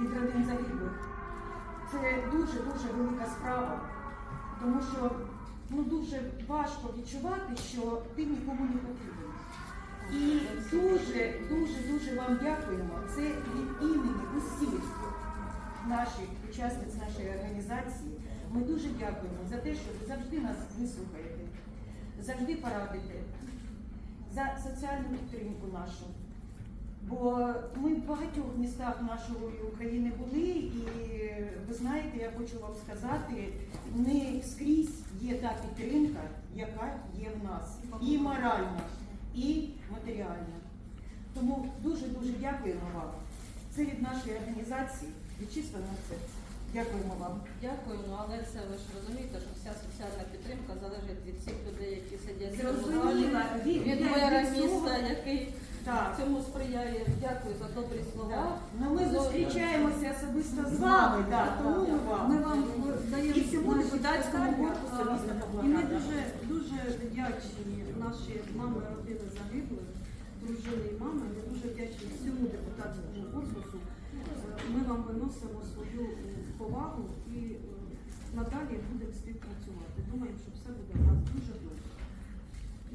від родин загиблих. Це дуже-дуже велика справа, тому що ну, дуже важко відчувати, що ти нікому не потрібен. І дуже, дуже, дуже вам дякуємо. Це від імені усіх наших учасниць нашої організації. Ми дуже дякуємо за те, що ви завжди нас вислухаєте, завжди порадите, за соціальну підтримку нашу. Бо ми в багатьох містах нашої України були, і ви знаєте, я хочу вам сказати, не скрізь є та підтримка, яка є в нас, і моральна, і матеріальна. Тому дуже-дуже дякуємо вам. Це від нашої організації, від чистого серця. Дякуємо вам. Дякую, ну але це ви ж розумієте, що вся соціальна підтримка залежить від всіх людей, які сидять Зрозуміла. Від- мера міста, який Так. цьому сприяє. Дякую за добрі слова. Ну, ми зустрічаємося особисто з вами, да, тому ми вам. Ми вам даємо І всьому наші депутатському питання, корпусу а, міста І ми Павлограда. дуже, дуже вдячні наші мами, родини загиблих, дружини і мами. Ми дуже вдячні всьому депутатському корпусу. Е, Ми вам виносимо свою повагу і е, надалі будемо співпрацювати. Думаємо, що все буде